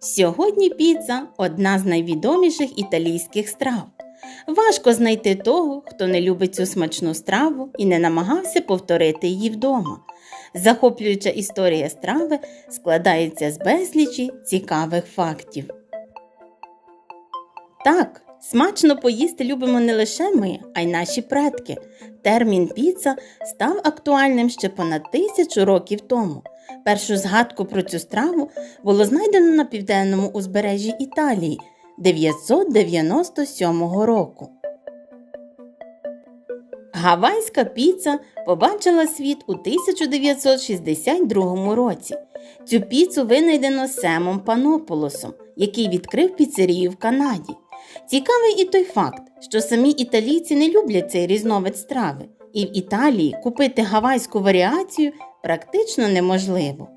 Сьогодні піца одна з найвідоміших італійських страв. Важко знайти того, хто не любить цю смачну страву і не намагався повторити її вдома. Захоплююча історія страви складається з безлічі цікавих фактів. Так, смачно поїсти любимо не лише ми, а й наші предки. Термін піца став актуальним ще понад тисячу років тому. Першу згадку про цю страву було знайдено на південному узбережжі Італії 997 року. Гавайська піца побачила світ у 1962 році. Цю піцу винайдено Семом Панополосом, який відкрив піцерію в Канаді. Цікавий і той факт, що самі італійці не люблять цей різновид страви, і в Італії купити гавайську варіацію практично неможливо.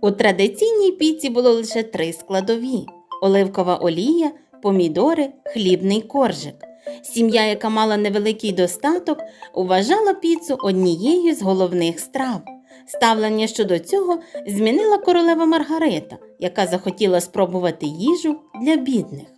У традиційній піці було лише три складові: оливкова олія, помідори, хлібний коржик. Сім'я, яка мала невеликий достаток, вважала піцу однією з головних страв. Ставлення щодо цього змінила королева Маргарита, яка захотіла спробувати їжу для бідних.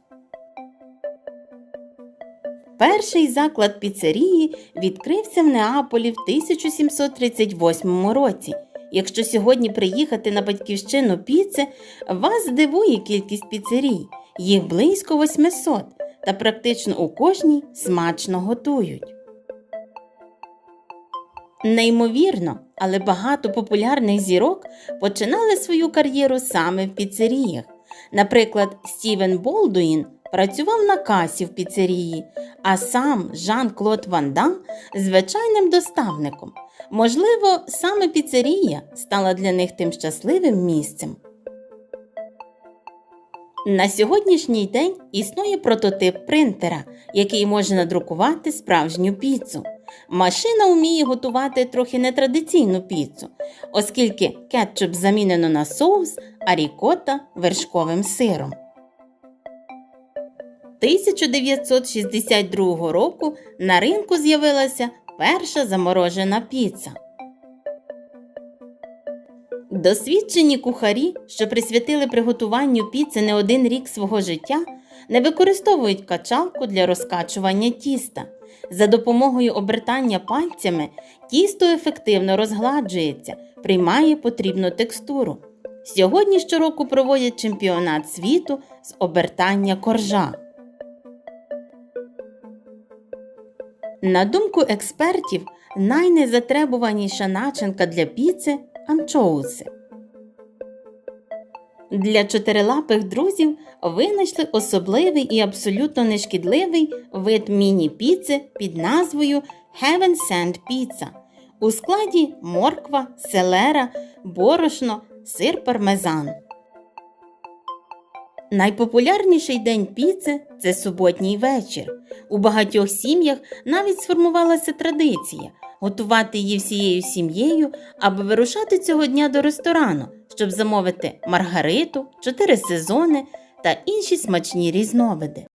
Перший заклад піцерії відкрився в Неаполі в 1738 році. Якщо сьогодні приїхати на батьківщину піци, вас здивує кількість піцерій. Їх близько 800, та практично у кожній смачно готують. Неймовірно, але багато популярних зірок починали свою кар'єру саме в піцеріях. Наприклад, Стівен Болдуїн працював на касі в піцерії, а сам Жан-Клод Ван Дам – звичайним доставником. Можливо, саме піцерія стала для них тим щасливим місцем. На сьогоднішній день існує прототип принтера, який може надрукувати справжню піцу. Машина вміє готувати трохи нетрадиційну піцу, оскільки кетчуп замінено на соус, а рікота – вершковим сиром. 1962 року на ринку з'явилася перша заморожена піца. Досвідчені кухарі, що присвятили приготуванню піци не один рік свого життя, не використовують качалку для розкачування тіста. За допомогою обертання пальцями тісто ефективно розгладжується, приймає потрібну текстуру. Сьогодні щороку проводять чемпіонат світу з обертання коржа. На думку експертів, найнезатребуваніша начинка для піци анчоуси. Для чотирилапих друзів винайшли особливий і абсолютно нешкідливий вид міні-піци під назвою Heaven Sent Pizza. У складі морква, селера, борошно, сир пармезан. Найпопулярніший день піци це суботній вечір. У багатьох сім'ях навіть сформувалася традиція готувати її всією сім'єю, аби вирушати цього дня до ресторану, щоб замовити маргариту, чотири сезони та інші смачні різновиди.